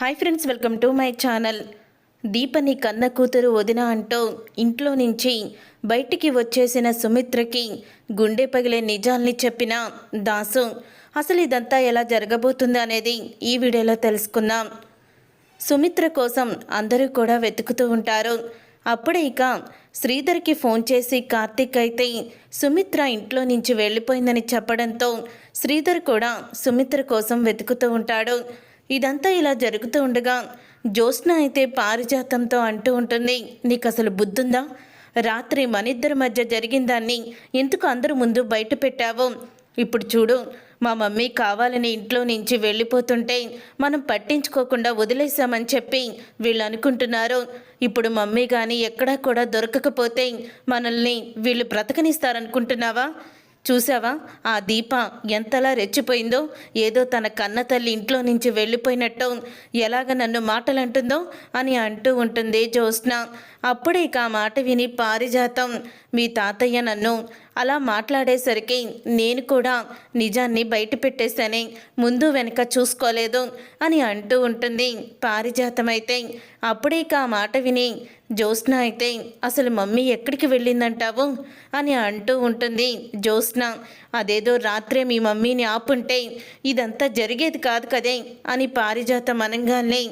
Hi friends welcome to my channel దీపని కన్న కూతురు వదిన అంటూ ఇంట్లో నుంచి బయటికి వచ్చేసిన సుమిత్రకి గుండె పగిలే నిజాల్ని చెప్పిన దాసు అసలు ఇదంతా ఎలా జరగబోతుంది అనేది ఈ వీడియోలో తెలుసుకుందాం. సుమిత్ర కోసం అందరూ కూడా వెతుకుతూ ఉంటారు. అప్పుడే ఇక శ్రీధర్కి ఫోన్ చేసి కార్తీక్ అయితే సుమిత్ర ఇంట్లో నుంచి వెళ్ళిపోయిందని చెప్పడంతో శ్రీధర్ కూడా సుమిత్ర కోసం వెతుకుతూ ఉంటాడు. ఇదంతా ఇలా జరుగుతూ ఉండగా జ్యోత్స్న అయితే పారిజాతంతో అంటూ ఉంటుంది నీకు అసలు బుద్ధుందా? రాత్రి మనిద్దరి మధ్య జరిగిన దాన్ని ఎందుకు అందరూ ముందు బయట పెట్టావో? ఇప్పుడు చూడు మా మమ్మీ కావాలని ఇంట్లో నుంచి వెళ్ళిపోతుంటే మనం పట్టించుకోకుండా వదిలేసామని చెప్పి వీళ్ళు అనుకుంటున్నారు. ఇప్పుడు మమ్మీ కానీ ఎక్కడా కూడా దొరకకపోతే మనల్ని వీళ్ళు బ్రతకనిస్తారనుకుంటున్నావా? చూసావా ఆ దీప ఎంతలా రెచ్చిపోయిందో? ఏదో తన కన్న తల్లి ఇంట్లో నుంచి వెళ్ళిపోయినట్టు ఎలాగ నన్ను మాటలు అంటుందో అని అంటూ ఉంటుంది జ్యోత్స్న. అప్పుడే ఇక ఆ మాట విని పారిజాతం. మీ తాతయ్య నన్ను అలా మాట్లాడేసరికి నేను కూడా నిజాన్ని బయట పెట్టేశానే ముందు వెనక చూసుకోలేదు అని అంటూ ఉంటుంది. పారిజాతం అయితే అప్పుడే ఇక ఆ మాట విని జ్యోత్స్న అయితే అసలు మమ్మీ ఎక్కడికి వెళ్ళిందంటావు? అని అంటూ ఉంటుంది. జ్యోత్స్న అదేదో రాత్రే మీ మమ్మీని ఆపుంటే ఇదంతా జరిగేది కాదు కదే అని పారిజాతం అనగానే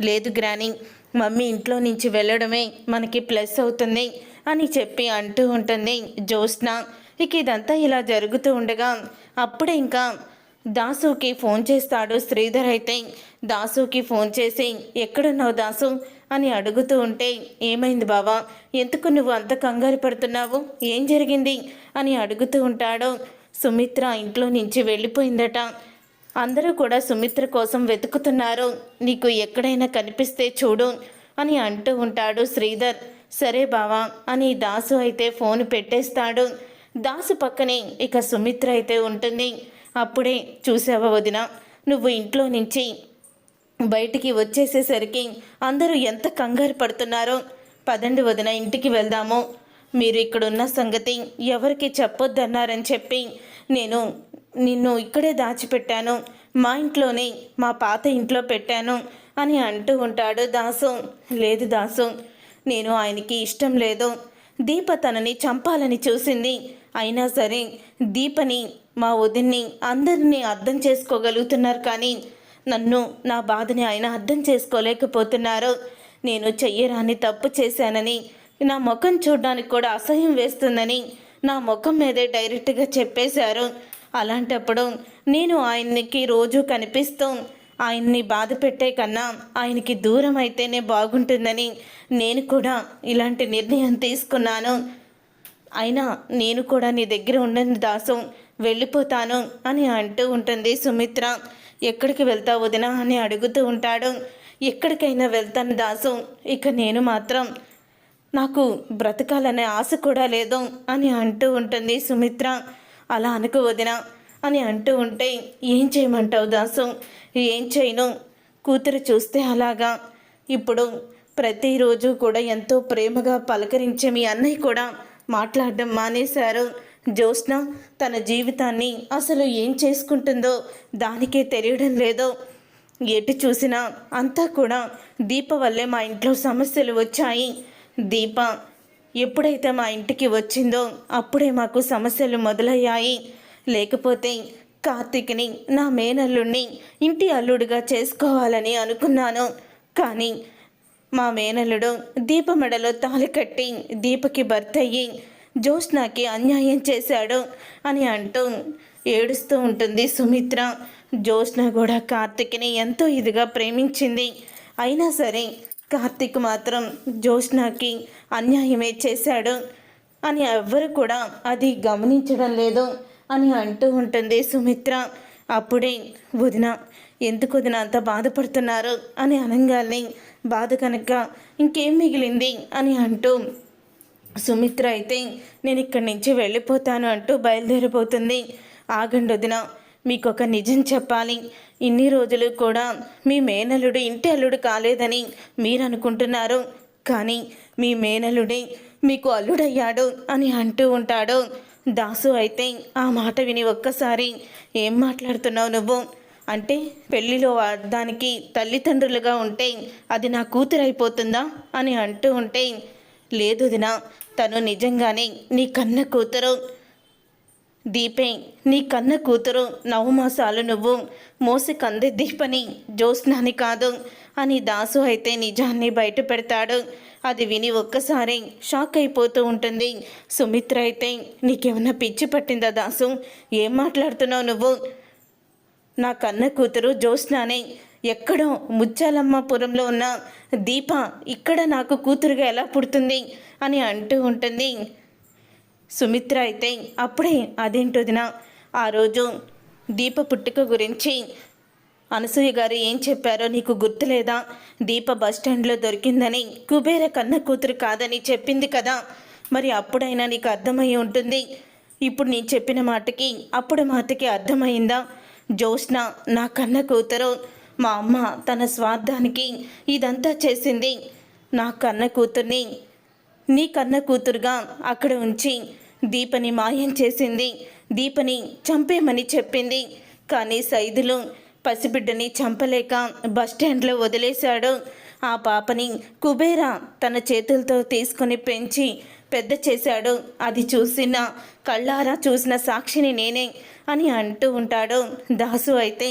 లేదు గ్రాని మమ్మీ ఇంట్లో నుంచి వెళ్ళడమే మనకి ప్లస్ అవుతుంది అని చెప్పి అంటూ ఉంటుంది జ్యోత్స్న. ఇక ఇదంతా ఇలా జరుగుతూ ఉండగా అప్పుడే ఇంకా దాసుకి ఫోన్ చేస్తాడు శ్రీధర్ అయితే. దాసుకి ఫోన్ చేసి ఎక్కడున్నావు దాసు? అని అడుగుతూ ఉంటే ఏమైంది బావా? ఎందుకు నువ్వు అంత కంగారు పడుతున్నావు? ఏం జరిగింది? అని అడుగుతూ ఉంటాడు. సుమిత్ర ఇంట్లో నుంచి వెళ్ళిపోయిందట. అందరూ కూడా సుమిత్ర కోసం వెతుకుతున్నారు. నీకు ఎక్కడైనా కనిపిస్తే చూడు అని అంటూ ఉంటాడు శ్రీధర్. సరే బావా అని దాసు అయితే ఫోన్ పెట్టేస్తాడు. దాసు పక్కనే ఇక సుమిత్ర అయితే ఉంటుంది. అప్పుడే చూసావా వదిన నువ్వు ఇంట్లో నుంచి బయటికి వచ్చేసేసరికి అందరూ ఎంత కంగారు పడుతున్నారో. పదండి వదిన ఇంటికి వెళ్దాము. మీరు ఇక్కడున్న సంగతి ఎవరికి చెప్పొద్దన్నారని చెప్పి నేను నిన్ను ఇక్కడే దాచిపెట్టాను. మా ఇంట్లోనే మా పాత ఇంట్లో పెట్టాను అని అంటూ ఉంటాడు దాసు. లేదు దాసు నేను ఆయనకి ఇష్టం లేదు. దీప తనని చంపాలని చూసింది. అయినా సరే దీపని మా వదిన్ని అందరినీ అర్థం చేసుకోగలుగుతున్నారు కానీ నన్ను నా బాధని ఆయన అర్థం చేసుకోలేకపోతున్నారు. నేను చెయ్యరాని తప్పు చేశానని నా ముఖం చూడడానికి కూడా అసహ్యం వేస్తుందని నా ముఖం మీదే డైరెక్ట్గా చెప్పేశారు. అలాంటప్పుడు నేను ఆయనకి రోజు కనిపిస్తూ ఆయన్ని బాధ పెట్టే కన్నా ఆయనకి దూరం అయితేనే బాగుంటుందని నేను కూడా ఇలాంటి నిర్ణయం తీసుకున్నాను. అయినా నేను కూడా నీ దగ్గర ఉండను దాసు వెళ్ళిపోతాను అని అంటూ ఉంటుంది సుమిత్ర. ఎక్కడికి వెళ్తావు వదినా అని అడుగుతూ ఉంటాడు. ఎక్కడికైనా వెళ్తాను దాసు ఇక నేను మాత్రం నాకు బ్రతకాలనే ఆశ కూడా లేదు అని అంటూ ఉంటుంది సుమిత్ర. అలా అనుకు వదిన అని అంటూ ఉంటే ఏం చేయమంటావు దాసు? ఏం చేయను? కూతురు చూస్తే అలాగా. ఇప్పుడు ప్రతిరోజు కూడా ఎంతో ప్రేమగా పలకరించే మీ అన్నయ్య కూడా మాట్లాడడం మానేశారు. జ్యోత్స్న తన జీవితాన్ని అసలు ఏం చేసుకుంటుందో దానికే తెలియడం లేదో. ఎటు చూసినా అంతా కూడా దీప వల్లే మా ఇంట్లో సమస్యలు వచ్చాయి. దీప ఎప్పుడైతే మా ఇంటికి వచ్చిందో అప్పుడే మాకు సమస్యలు మొదలయ్యాయి. లేకపోతే కార్తీక్ని నా మేనల్లుడిని ఇంటి అల్లుడిగా చేసుకోవాలని అనుకున్నాను. కానీ మా మేనల్లుడు దీప మెడలో కట్టి దీపకి భర్త అయ్యి జ్యోత్స్నాకి అన్యాయం చేశాడు అని అంటూ ఏడుస్తూ ఉంటుంది సుమిత్ర. జ్యోత్స్న కూడా కార్తిక్ని ఎంతో ఇదిగా ప్రేమించింది. అయినా సరే కార్తీక్ మాత్రం జోష్నాకి అన్యాయమే చేశాడు. అని ఎవ్వరు కూడా అది గమనించడం లేదు అని అంటూ ఉంటుంది సుమిత్ర. అప్పుడే వదిన ఎందుకు వదిన అంత బాధపడుతున్నారు? అని అనగానే బాధ కనుక ఇంకేం మిగిలింది? అని అంటూ సుమిత్ర అయితే నేను ఇక్కడి నుంచి వెళ్ళిపోతాను అంటూ బయలుదేరిపోతుంది. ఆగండి వదిన మీకు ఒక నిజం చెప్పాలి. ఇన్ని రోజులు కూడా మీ మేనల్లుడు ఇంటి అల్లుడు కాలేదని మీరు అనుకుంటున్నారు కానీ మీ మేనలుడే మీకు అల్లుడయ్యాడు అని అంటూ ఉంటాడు. దాసు అయితే ఆ మాట విని ఒక్కసారి ఏం మాట్లాడుతున్నావు నువ్వు? అంటే పెళ్ళిలో దానికి తల్లిదండ్రులుగా ఉంటే అది నా కూతురు అయిపోతుందా అని అంటూ ఉంటే లేదు దినా తను నిజంగానే నీ కన్న కూతురు. దీపే నీ కన్న కూతురు నవమాసాలు నువ్వు. మోసి కంది దీపని జ్యోత్స్నాని కాదు. అని దాసు అయితే నిజాన్ని బయట పెడతాడు. అది విని ఒక్కసారి షాక్ అయిపోతూ ఉంటుంది. సుమిత్ర అయితే నీకేమన్నా పిచ్చి పట్టిందా దాసు? ఏం మాట్లాడుతున్నావు నువ్వు? నా కన్న కూతురు జ్యోత్స్నానే. ఎక్కడో ముచ్చాలమ్మపురంలో ఉన్న దీప ఇక్కడ నాకు కూతురుగా ఎలా పుడుతుంది? అని అంటూ ఉంటుంది. సుమిత్ర అయితే అప్పుడే అదేంటోదినా ఆ రోజు దీప పుట్టుక గురించి అనసూయ గారు ఏం చెప్పారో నీకు గుర్తులేదా? దీప బస్ స్టాండ్లో దొరికిందని కుబేర కన్న కూతురు కాదని చెప్పింది కదా? మరి అప్పుడైనా నీకు అర్థమై ఉంటుంది? ఇప్పుడు నేను చెప్పిన మాటకి అప్పుడు మాటకి అర్థమైందా? జ్యోత్స్న నా కన్న కూతురు మా అమ్మ తన స్వార్థానికి ఇదంతా చేసింది. నా కన్న కూతుర్ని నీ కన్న కూతురుగా అక్కడ ఉంచి దీపని మాయం చేసింది. దీపని చంపేమని చెప్పింది. కానీ సైదులు పసిబిడ్డని చంపలేక బస్టాండ్లో వదిలేశాడు. ఆ పాపని కుబేర తన చేతులతో తీసుకొని పెంచి పెద్ద చేశాడు. అది చూసిన కళ్ళారా చూసిన సాక్షిని నేనే అని అంటూ ఉంటాడు. దాసు అయితే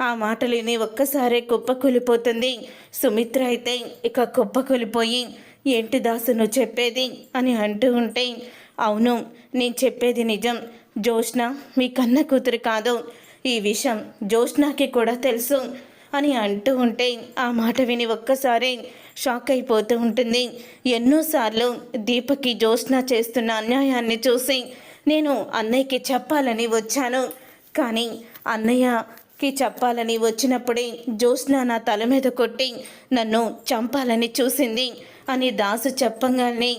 ఆ మాటలని ఒక్కసారే కుప్పకూలిపోతుంది. సుమిత్ర అయితే ఇక కుప్పకూలిపోయి ఏంటి దాసు నువ్వు చెప్పేది? అని అంటూ ఉంటే అవును నేను చెప్పేది నిజం. జోష్న మీ కన్న కూతురు కాదు. ఈ విషయం జోష్నాకి కూడా తెలుసు. అని అంటూ ఉంటే ఆ మాట విని ఒక్కసారి షాక్ అయిపోతూ ఉంటుంది. ఎన్నోసార్లు దీపకి జోష్న చేస్తున్న అన్యాయాన్ని చూసి నేను అన్నయ్యకి చెప్పాలని వచ్చాను. కానీ అన్నయ్యకి చెప్పాలని వచ్చినప్పుడే జోష్న నా తల మీద కొట్టి నన్ను చంపాలని చూసింది. అని దాసు చెప్పంగానే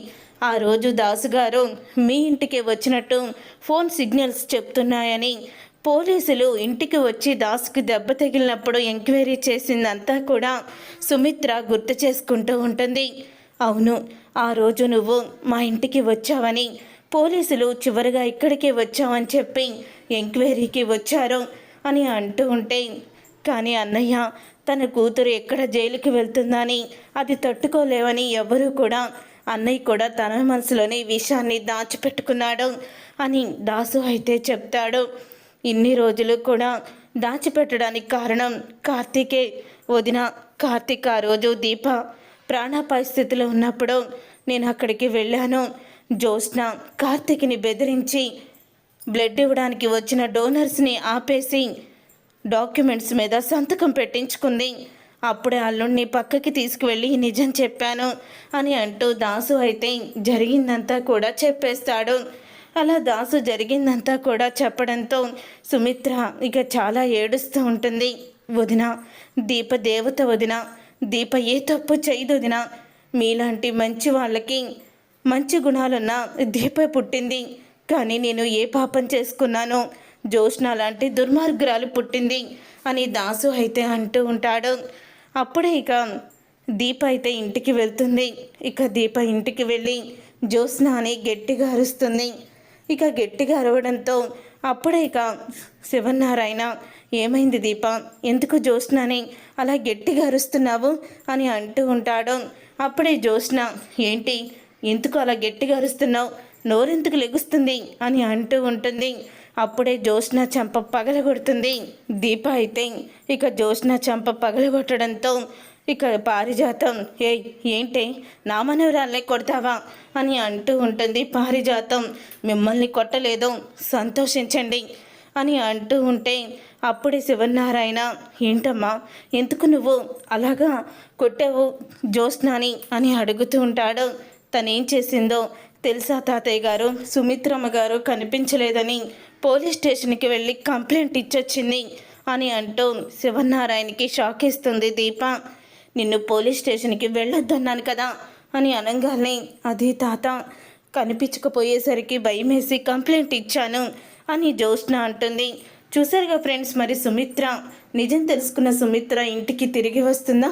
ఆ రోజు దాసు గారు మీ ఇంటికి వచ్చినట్టు ఫోన్ సిగ్నల్స్ చెప్తున్నాయని పోలీసులు ఇంటికి వచ్చి దాసుకు దెబ్బ తగిలినప్పుడు ఎంక్వైరీ చేసిందంతా కూడా సుమిత్ర గుర్తు చేసుకుంటూ ఉంటుంది. అవును ఆ రోజు నువ్వు మా ఇంటికి వచ్చావని పోలీసులు చివరిగా ఇక్కడికి వచ్చావని చెప్పి ఎంక్వైరీకి వచ్చారు అని అంటూ ఉంటే కానీ అన్నయ్య తన కూతురు ఎక్కడ జైలుకి వెళ్తుందని అది తట్టుకోలేవని ఎవరూ కూడా అన్నయ్య కూడా తన మనసులోని ఈ విషయాన్ని దాచిపెట్టుకున్నాడు అని దాసు అయితే చెప్తాడు. ఇన్ని రోజులు కూడా దాచిపెట్టడానికి కారణం కార్తీకే. వదిన కార్తీక్ ఆ రోజు దీప ప్రాణాపాయ స్థితిలో ఉన్నప్పుడు నేను అక్కడికి వెళ్ళాను. జ్యోత్స్న కార్తీక్ని బెదిరించి బ్లడ్ ఇవ్వడానికి వచ్చిన డోనర్స్ని ఆపేసి డాక్యుమెంట్స్ మీద సంతకం పెట్టించుకుంది. అప్పుడే అల్లుడిని పక్కకి తీసుకువెళ్ళి నిజం చెప్పాను అని అంటూ దాసు అయితే జరిగిందంతా కూడా చెప్పేస్తాడు. అలా దాసు జరిగిందంతా కూడా చెప్పడంతో సుమిత్ర ఇక చాలా ఏడుస్తూ ఉంటుంది. వదిన దీప దేవత వదిన దీప ఏ తప్పు చేయదు వదిన. మీలాంటి మంచి వాళ్ళకి మంచి గుణాలున్న దీప పుట్టింది. కానీ నేను ఏ పాపం చేసుకున్నానో జోష్న లాంటి దుర్మార్గురాలు పుట్టింది అని దాసు అయితే అంటూ ఉంటాడు. అప్పుడే ఇక దీప అయితే ఇంటికి వెళ్తుంది. ఇక దీప ఇంటికి వెళ్ళి జ్యోత్స్న అని గట్టిగా అరుస్తుంది. ఇక గట్టిగా అరవడంతో అప్పుడే ఇక శివనారాయణ ఏమైంది దీప? ఎందుకు జ్యోత్స్నని అలా గట్టిగా అరుస్తున్నావు? అని అంటూ ఉంటాడు. అప్పుడే జ్యోత్స్న ఏంటి? ఎందుకు అలా గట్టిగా అరుస్తున్నావు? నోరెందుకు లెగుస్తుంది? అని అంటూ ఉంటుంది. అప్పుడే జ్యోత్స్న చెంప పగలగొడుతుంది. దీప అయితే ఇక జ్యోత్స్న చెంప పగలగొట్టడంతో ఇక పారిజాతం. ఏ ఏంటి? నా మనవరాలే కొడతావా? అని అంటూ ఉంటుంది పారిజాతం. మిమ్మల్ని కొట్టలేదు. సంతోషించండి. అని అంటూ ఉంటే అప్పుడే శివనారాయణ ఏంటమ్మా? ఎందుకు నువ్వు అలాగా కొట్టావు జ్యోత్స్నాని? అని అడుగుతూ ఉంటాడు. తనేం చేసిందో తెలుసా తాతయ్య గారు? సుమిత్రమ్మ గారు కనిపించలేదని పోలీస్ స్టేషన్కి వెళ్ళి కంప్లైంట్ ఇచ్చొచ్చింది అని అంటూ శివనారాయణకి షాక్ ఇస్తుంది దీప. నిన్ను పోలీస్ స్టేషన్కి వెళ్ళొద్దన్నాను కదా అని అనగానే అది తాత కనిపించకపోయేసరికి భయమేసి కంప్లైంట్ ఇచ్చాను అని జ్యోత్స్న అంటుంది. చూసారుగా ఫ్రెండ్స్ మరి సుమిత్ర నిజం తెలుసుకున్న సుమిత్ర ఇంటికి తిరిగి వస్తుందా?